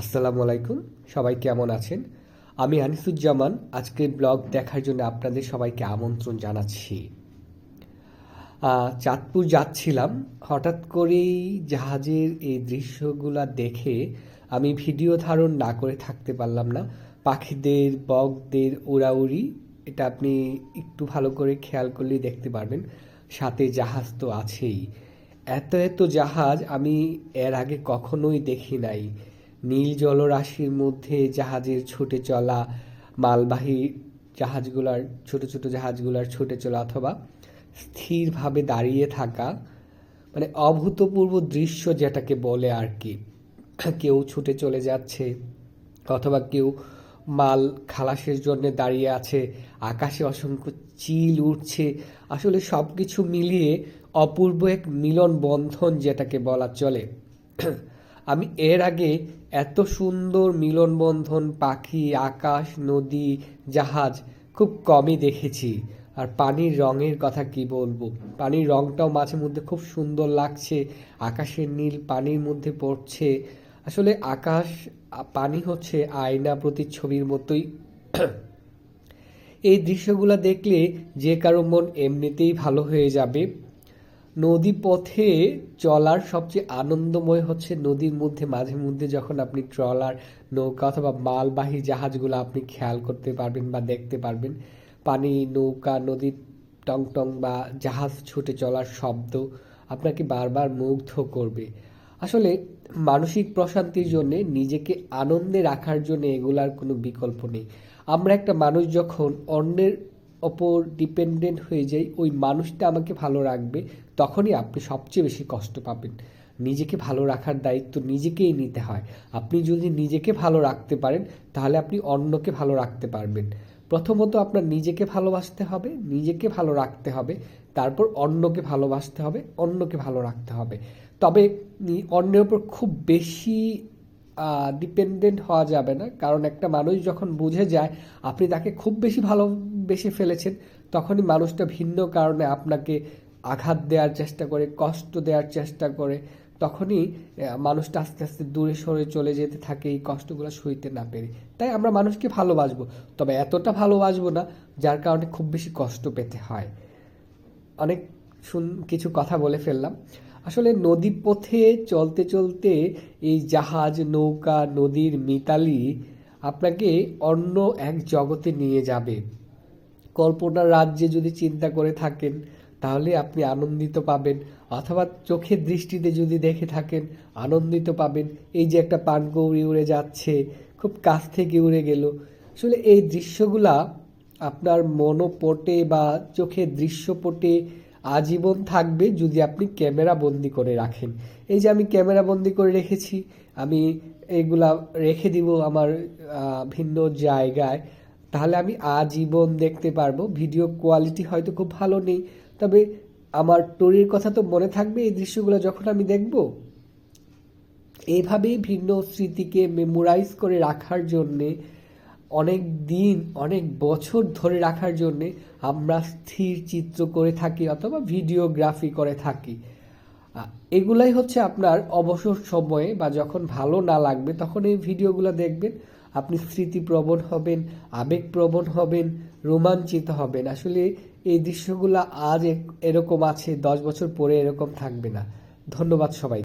আসসালামু আলাইকুম, সবাই কেমন আছেন? আমি আনিসুজ্জামান, আজকের ব্লগ দেখার জন্য আপনাদের সবাইকে আমন্ত্রণ জানাচ্ছি। চাঁদপুর যাচ্ছিলাম, হঠাৎ করেই জাহাজের এই দৃশ্যগুলা দেখে আমি ভিডিও ধারণ না করে থাকতে পারলাম না। পাখিদের, বকদের উড়াউড়ি, এটা আপনি একটু ভালো করে খেয়াল করলেই দেখতে পারবেন, সাথে জাহাজ তো আছেই। এত এত জাহাজ আমি এর আগে কখনোই দেখি নাই। নীল জলরাশির মধ্যে জাহাজের ছুটে চলা, মালবাহী জাহাজগুলার, ছোট ছোট জাহাজগুলার ছুটে চলা অথবা স্থিরভাবে দাঁড়িয়ে থাকা মানে অভূতপূর্ব দৃশ্য যেটাকে বলে আর কি। কেউ ছুটে চলে যাচ্ছে অথবা কেউ মাল খালাসের জন্য দাঁড়িয়ে আছে, আকাশে অসংখ্য চিল উঠছে আসলে সব কিছু মিলিয়ে অপূর্ব এক মিলন বন্ধন যেটাকে বলা চলে। আমি এর আগে এত সুন্দর মিলন বন্ধন পাখি, আকাশ, নদী, জাহাজ খুব কমই দেখেছি। আর পানির রঙের কথা কি বলব? পানির রংটাও মাঝে মধ্যে খুব সুন্দর লাগছে, আকাশের নীল পানির মধ্যে পড়ছে। আসলে আকাশ পানি হচ্ছে আয়না প্রতিচ্ছবির মতোই। এই দৃশ্যগুলো দেখলে যে কারও মন এমনিতেই ভালো হয়ে যাবে। নদী পথে চলার সবচেয়ে আনন্দময় হচ্ছে নদীর মধ্যে, মাঝে মধ্যে যখন আপনি ট্রলার, নৌকা অথবা মালবাহী জাহাজগুলো আপনি খেয়াল করতে পারবেন বা দেখতে পারবেন, পানি, নৌকা নদীর টং টং বা জাহাজ ছুটে চলার শব্দ আপনাকে বারবার মুগ্ধ করবে। আসলে মানসিক প্রশান্তির জন্যে নিজেকে আনন্দে রাখার জন্য এগুলার কোনো বিকল্প নেই। আমরা একটা মানুষ যখন অন্যের ওপর ডিপেন্ডেন্ট হয়ে যাই, ওই মানুষটা আমাকে ভালো রাখবে, তখনই আপনি সবচেয়ে বেশি কষ্ট পাবেন। নিজেকে ভালো রাখার দায়িত্ব নিজেকেই নিতে হয়। আপনি যদি নিজেকে ভালো রাখতে পারেন, তাহলে আপনি অন্যকে ভালো রাখতে পারবেন। প্রথমত আপনার নিজেকে ভালোবাসতে হবে, নিজেকে ভালো রাখতে হবে, তারপর অন্যকে ভালোবাসতে হবে, অন্যকে ভালো রাখতে হবে। তবে অন্যের ওপর খুব বেশি ডিপেন্ডেন্ট হওয়া যাবে না। কারণ একটা মানুষ যখন বুঝে যায়, আপনি তাকে খুব বেশি ভালোবেসে ফেলেছেন, তখনই মানুষটা ভিন্ন কারণে আপনাকে আঘাত দেওয়ার চেষ্টা করে, কষ্ট দেওয়ার চেষ্টা করে, তখনই মানুষটা আস্তে আস্তে দূরে সরে চলে যেতে থাকে, এই কষ্টগুলো সইতে না পেরে। তাই আমরা মানুষকে ভালোবাসবো, তবে এতটা ভালোবাসবো না, যার কারণে খুব বেশি কষ্ট পেতে হয়। অনেক শুন, কিছু কথা বলে ফেললাম। আসলে নদী পথে চলতে চলতে এই জাহাজ, নৌকা, নদীর মিতালি আপনাকে অন্য এক জগতে নিয়ে যাবে। কল্পনার রাজ্যে যদি চিন্তা করে থাকেন, তাহলে আপনি আনন্দিত পাবেন। অথবা চোখের দৃষ্টিতে যদি দেখে থাকেন, আনন্দিত পাবেন। এই যে একটা পানকৌড়ি উড়ে যাচ্ছে, খুব কাছ থেকে উড়ে গেল। আসলে এই দৃশ্যগুলা আপনার মনোপটে বা চোখের দৃশ্যপটে আজীবন থাকবে যদি আপনি ক্যামেরা বন্দি করে রাখেন। এই যে আমি ক্যামেরা বন্দি করে রেখেছি, আমি এগুলা রেখে দিব আমার ভিন্ন জায়গায়। তাহলে আমি আজীবন দেখতে পারব। ভিডিও কোয়ালিটি হয়তো খুব ভালো নেই। তবে আমার টরির কথা তো মনে থাকবে এই দৃশ্যগুলো যখন আমি দেখব। এইভাবেই ভিন্ন স্মৃতিকে মেমোরাইজ করে রাখার জন্যে, অনেক দিন, অনেক বছর ধরে রাখার জন্যে আমরা স্থির চিত্র করে থাকি অথবা ভিডিওগ্রাফি করে থাকি। এগুলাই হচ্ছে আপনার অবসর সময়ে বা যখন ভালো না লাগবে, তখন এই ভিডিওগুলো দেখবেন। আপনি স্মৃতিপ্রবণ হবেন, আবেগপ্রবণ হবেন, রোমাঞ্চিত হবেন। আসলে এই দৃশ্যগুলো আজ এরকম আছে, দশ বছর পরে এরকম থাকবে না। ধন্যবাদ সবাই